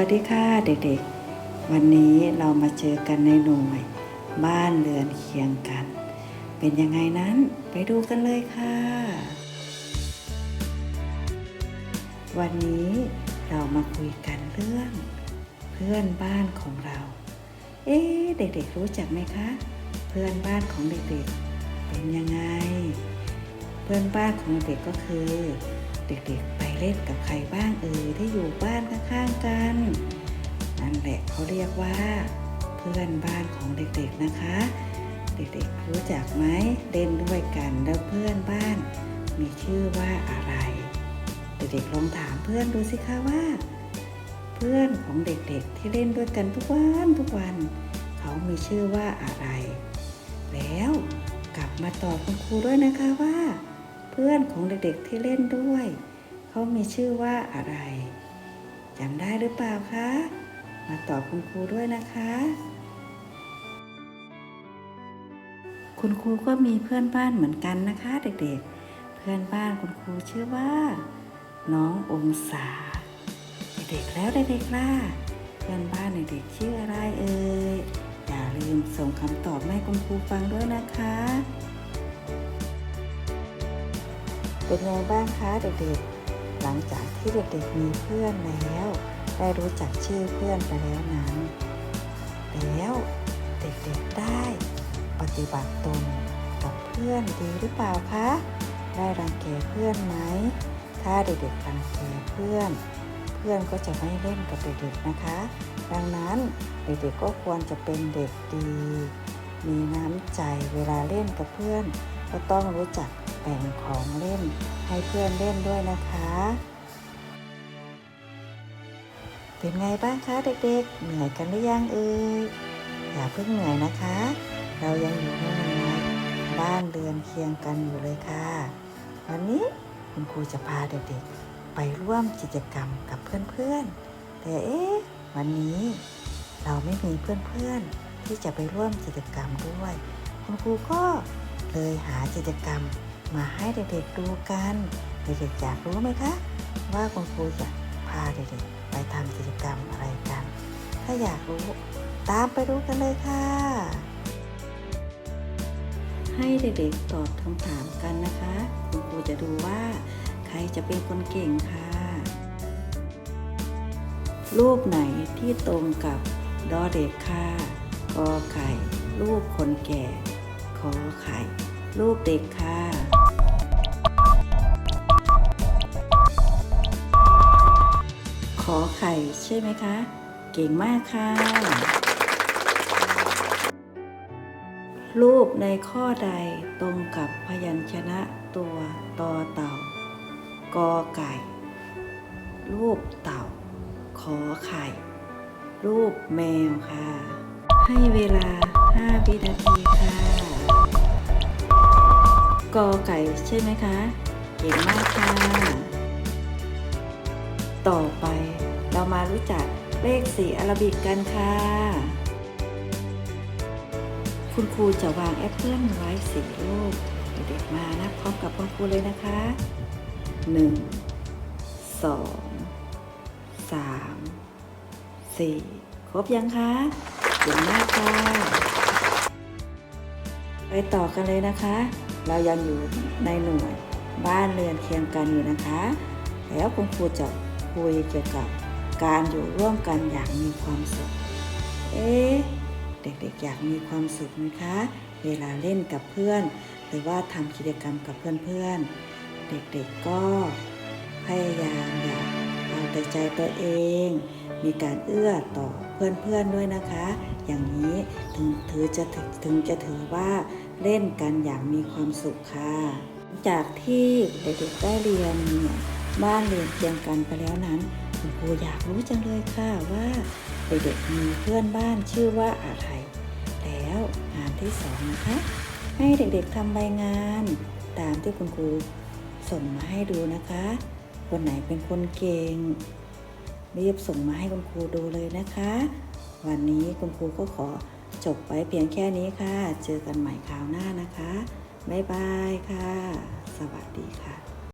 วัสดีค่ะเด็กๆ วันนี้เรามาเจอกันในหน่วย บ้านเรือนเคียงกัน เป็นยังไงนั้นไปดูกันเลยค่ะ วันนี้เรามาคุยกันเรื่อง เพื่อนบ้านของเรา เอ๊เด็กๆรู้จักไหมคะ เพื่อนบ้านของเด็กๆ เป็นยังไง เพื่อนบ้านของเด็กก็คือ เด็กๆไป เล่นกับใครบ้างเอ่ยที่อยู่บ้านข้างๆกัน นั่นแหละเขาเรียกว่า เพื่อนบ้านของเด็กๆนะคะ เด็กๆรู้จักไหมเล่นด้วยกันแล้วเพื่อนบ้าน มีชื่อว่าอะไร เด็กๆลองถามเพื่อนดูสิคะว่า เพื่อนของเด็กๆที่เล่นด้วยกันทุกวันทุกวัน เขามีชื่อว่าอะไร แล้วกลับมาตอบคุณครูด้วยนะคะว่า เพื่อนของเด็กๆที่เล่นด้วย เขามีชื่อว่าอะไรจำได้หรือเปล่าคะ มาตอบคุณครูด้วยนะคะ คุณครูก็มีเพื่อนบ้านเหมือนกันนะคะ เด็กๆ เพื่อนบ้านคุณครูชื่อว่า น้ององศา เด็กๆแล้วเด็กๆล่ะเพื่อนบ้านเด็กๆชื่ออะไรเอ่ยอย่าลืมส่งคำตอบให้คุณครูฟังด้วยนะคะ เป็นไงบ้างคะเด็กๆ หลังจากที่เด็กๆมีเพื่อนแล้ว ได้รู้จักชื่อเพื่อนไปแล้วนั้น แล้วเด็กๆได้ปฏิบัติตนกับเพื่อนดีหรือเปล่าคะ ได้รังแกเพื่อนไหม ถ้าเด็กๆรังแกเพื่อน เพื่อนก็จะไม่เล่นกับเด็กๆนะคะ ดังนั้นเด็กๆก็ควรจะเป็นเด็กดี มีน้ำใจเวลาเล่นกับเพื่อน ก็ต้องรู้จักแบ่งของเล่นให้เพื่อนเล่นด้วยนะคะ เป็นไงบ้างคะเด็กๆ เหนื่อยกันหรือยังเอ่ย อย่าเพิ่งเหนื่อยนะคะ เรายังอยู่ในน่วยบ้านเรือนเคียงกันอยู่เลยค่ะ วันนี้คุณครูจะพาเด็กๆ ไปร่วมกิจกรรมกับเพื่อนๆ แต่เอ๊ะวันนี้เราไม่มีเพื่อนๆ ที่จะไปร่วมกิจกรรมด้วย คุณครูก็ ยหากิจกรรมมาให้เด็กๆดูกัน เด็กๆอยากรู้ไหมคะ ว่าคุณครูจะพาเด็กๆไปทำกิจกรรมอะไรกัน ถ้าอยากรู้ตามไปดูกันเลยค่ะ ให้เด็กๆตอบคำถามกันนะคะ คุณครูจะดูว่า ใครจะเป็นคนเก่งค่ะ รูปไหนที่ตรงกับดอเด็กค่ะกอไก่รูปคนแก่ขอไข่ รูปเด็กค่ะขอไข่ใช่ไหมคะ เก่งมากค่ะ รูปในข้อใดตรงกับพยัญชนะตัวตอเต่ากอไก่ รูปเต่า ขอไข่ รูปแมวค่ะ ให้เวลา 5 วินาทีค่ะ อไก่ใช่ไหมคะ เก่งมากค่ะ ต่อไปเรามารู้จักเลขสีอาราบิกกันค่ะ คุณครูจะวางแอปเปิลไว้สีรูปเด็กๆมานับพร้อมกับคุณครูเลยนะคะ 1 2 3 4 ครบยังคะเก่งมากค่ะไปต่อกันเลยนะคะ เรายังอยู่ในหน่วยบ้านเรือนเคียงกันอยู่นะคะ แล้วคุณครูจะคุยเกี่ยวกับการอยู่ร่วมกันอย่างมีความสุข เอ๊ะเด็กๆอยากมีความสุขไหมคะ เวลาเล่นกับเพื่อน หรือว่าทำกิจกรรมกับเพื่อนๆ เด็กๆก็พยายามอยาเอา แต่ใจตัวเอง มีการเอื้อต่อเพื่อนๆด้วยนะคะ อย่างนี้ถึงถือจะถึงถึงจะถือว่าเล่นกันอย่างมีความสุขค่ะ จากที่เด็กๆได้เรียนเนี่ยบ้านเรียนเคียงกันไปแล้วนั้นคุณครูอยากรู้จังเลยค่ะว่าเด็กๆมีเพื่อนบ้านชื่อว่าอะไรแล้วงานที่สองนะคะให้เด็กๆทำใบงาน ตามที่คุณครูส่งมาให้ดูนะคะ คนไหนเป็นคนเก่งรีบส่งมาให้คุณครูดูเลยนะคะ วันนี้คุณครูก็ขอจบไว้เพียงแค่นี้ค่ะ เจอกันใหม่คราวหน้านะคะ บ๊ายบายค่ะ สวัสดีค่ะ